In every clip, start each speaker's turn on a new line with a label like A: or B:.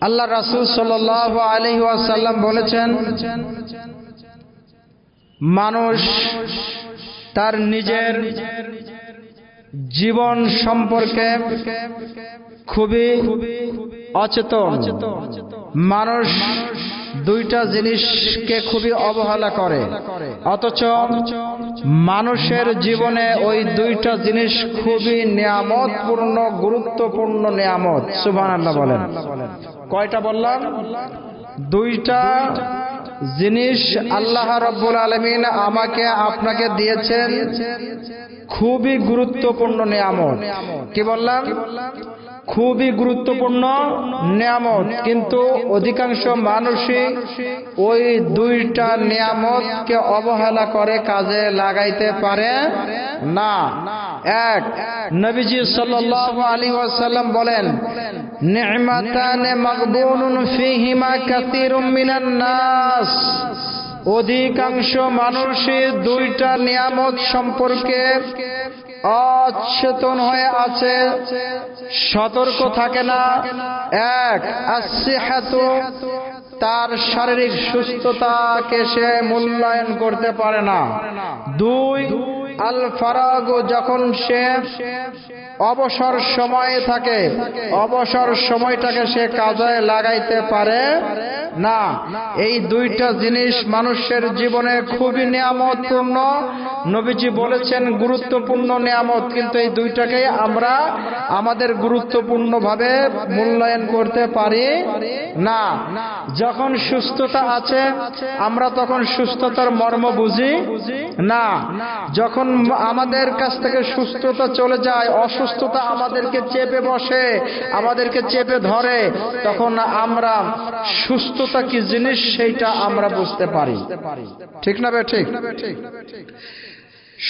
A: আল্লাহ রাসুল সাল আলি ওয়াসাল্লাম বলেছেন মানুষ তার নিজের জীবন সম্পর্কে খুবই অচেতন। মানুষ দুইটা জিনিসকে খুবই অবহেলা করে। অথচ মানুষের জীবনে ওই দুইটা জিনিস খুবই নিয়ামতপূর্ণ, গুরুত্বপূর্ণ নিয়ামত। সুবহান আল্লাহ বলেন। কয়টা বললাম? দুইটা জিনিস আল্লাহ রব্বুল আলমিন আমাকে, আপনাকে দিয়েছেন। খুবই গুরুত্বপূর্ণ নিয়ামত। কি বললাম? খুবই গুরুত্বপূর্ণ নিয়ামত। কিন্তু অধিকাংশ মানুষই ওই দুইটা নিয়ামতকে অবহেলা করে কাজে লাগাইতে পারে না। এক, নবীজি সাল্লাল্লাহু আলাইহি ওয়াসাল্লাম বলেন, নি'মাতানে মাগবুনুন ফীহিমা কাসীরুম মিনান অধিকাংশ মানুষই দুইটা নিয়ামত সম্পর্কে অচেতন হয়ে আছে। সতর্ক থাকে না। এক তার শারীরিক সুস্থতাকে সে মূল্যায়ন করতে পারে না। দুই আল ফারাগ যখন সে অবসর সময়ে থাকে, অবসর সময়টাকে সে কাজে লাগাইতে পারে। না, এই দুইটা জিনিস মানুষের জীবনে খুবই নিয়ামতপূর্ণ। নবীজি বলেছেন গুরুত্বপূর্ণ নিয়ামত, কিন্তু এই দুইটাকে আমরা আমাদের গুরুত্বপূর্ণ ভাবে মূল্যায়ন করতে পারি না। যখন সুস্থতা আছে, আমরা তখন সুস্থতার মর্ম বুঝি না। যখন আমাদের কাছ থেকে সুস্থতা চলে যায়, অসুস্থতা আমাদেরকে চেপে বসে, আমাদেরকে চেপে ধরে, তখন আমরা সুস্থতা কি জিনিস সেইটা আমরা বুঝতে পারি। ঠিক না বে ঠিক?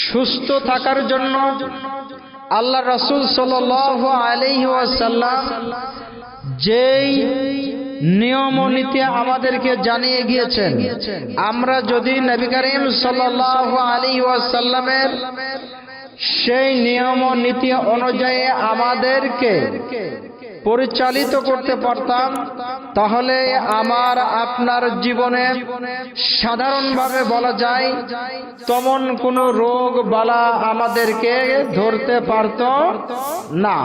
A: সুস্থ থাকার জন্য আল্লাহ রসুল সাল আলহি যেই নিয়ম নীতি আমাদেরকে জানিয়ে গিয়েছেন, আমরা যদি নবী করিম সাল আলী ওয়াসাল্লামের সেই নিয়ম নীতি অনুযায়ী আমাদেরকে পরিচালিত করতে পারতাম, তাহলে আমার আপনার জীবনে সাধারণভাবে বলা যায়, তেমন কোন রোগ বালা আমাদেরকে ধরতে পারত না।